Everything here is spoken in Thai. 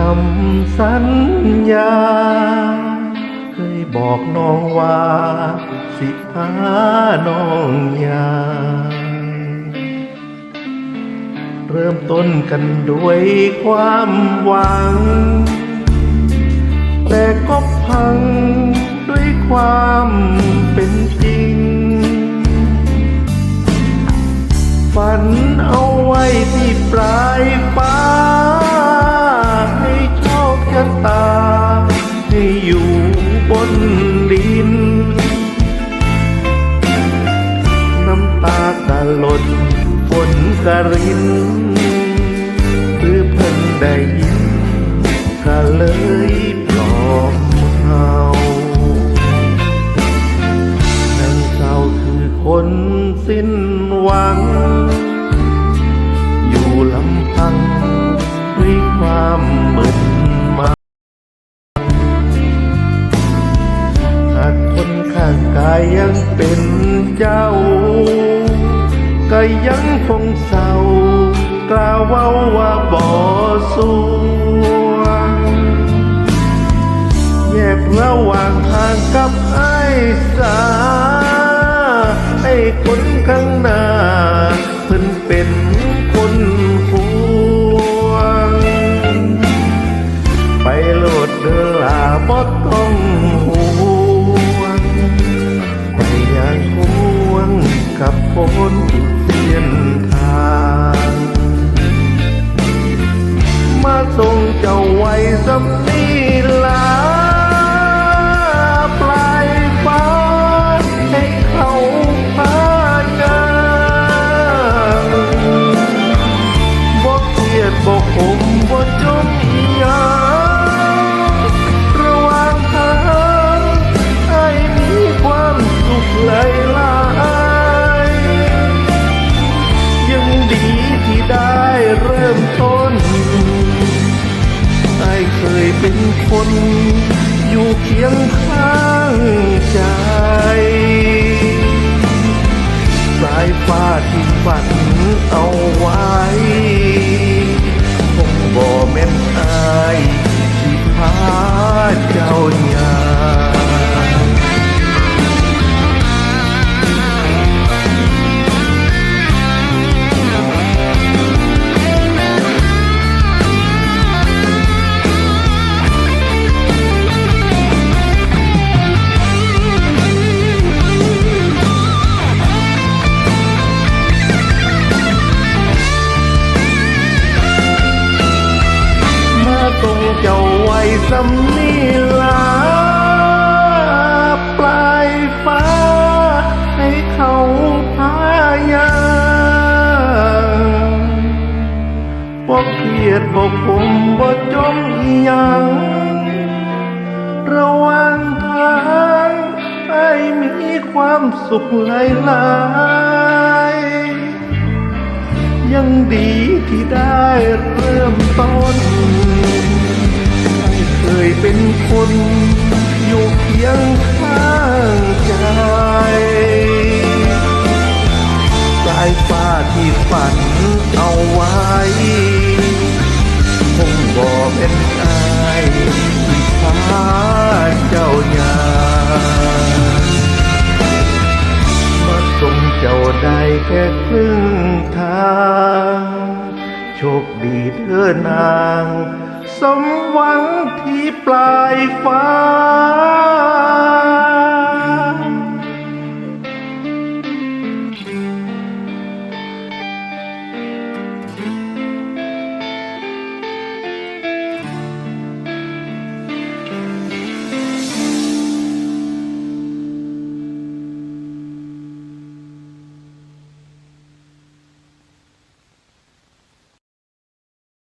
คำสัญญา เคยบอกน้องว่า สิพาน้องยาเริ่มต้นกันด้วยความหวัง แต่ก็ กะรินหรือเพิ่นได้ยินก็เลยปลอบเฮานางเศร้าคือคนสิ้นหวัง อยู่ลำพังด้วยความมึนมาหากคนข้างกายยังเป็นเจ้า ก็ยังคงเศร้า เว่าว่าบ่สูงแยกระหว่างทางกับไอ้สาไอ้คนข้างหน้าเพิ่นเป็นคนควงไปโลดเดอลาบ่ต้องห่วงไปอย่างห่วงกับคนเส้นทาง มาส่งเจ้าไว้สำนีลา เป็นคน อยู่เคียงข้างใจสายฟ้าที่ฝันเอาไว้คงบ่แม่นอายที่พาเจ้า เจ้าไว้สำนีลาปลายฟ้า ให้เขาพายางบ่เครียดบ่คมบ่จมอีหยังระว่างทางไอ้มีความสุขหลายหลายยังดีที่ได้เริ่มต้น เคยเป็นคนอยู่เคียงข้างใจสายฟ้าที่ฝันเอาไว้คงบอกเป็นอายที่พาเจ้ายามาส่งเจ้าได้แค่ครึ่งทาง โชคดีเธอนาง สมหวังที่ปลายฟ้า